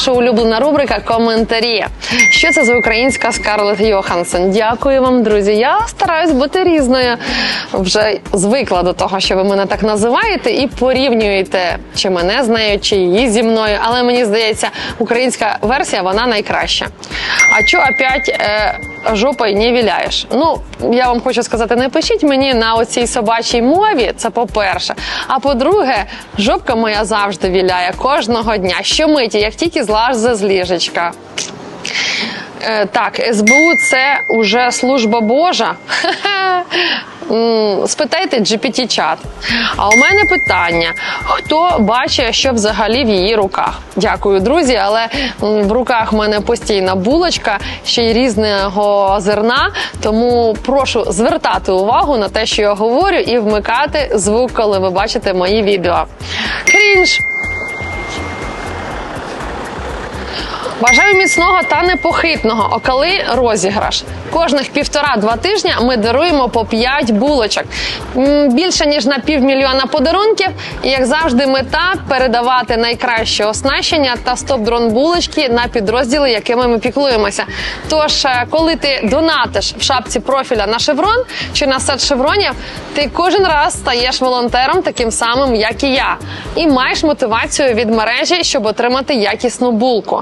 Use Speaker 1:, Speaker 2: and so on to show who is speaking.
Speaker 1: наша улюблена рубрика Коментарі. Що це за українська Скарлетт Йоханссон? Дякую вам, друзі. Я стараюсь бути різною. Вже звикла до того, що ви мене так називаєте, і порівнюєте чи мене з нею, чи її зі мною. Але мені здається, українська версія вона найкраща. А чо опять е, жопою не віляєш? Ну я вам хочу сказати, не пишіть мені на оцій собачій мові. Це по-перше. А по-друге, жопка моя завжди віляє кожного дня. Щомиті, як тільки злазе з ліжечка. Е, так, СБУ це уже служба Божа. Спитайте GPT-чат. А у мене питання: хто бачить, що взагалі в її руках? Дякую, друзі. Але в руках в мене постійна булочка, ще й різного зерна. Тому прошу звертати увагу на те, що я говорю, і вмикати звук, коли ви бачите мої відео. Крінж! Бажаю міцного та непохитного. А коли розіграш? Кожних півтора-два тижня ми даруємо по 5 булочок. Більше ніж на півмільйона подарунків. І як завжди, мета передавати найкраще оснащення та стоп-дрон булочки на підрозділи, якими ми піклуємося. Тож, е, коли ти донатиш в шапці профіля на шеврон чи на сет шевронів, ти кожен раз стаєш волонтером таким самим, як і я, і маєш мотивацію від мережі, щоб отримати якісну булку.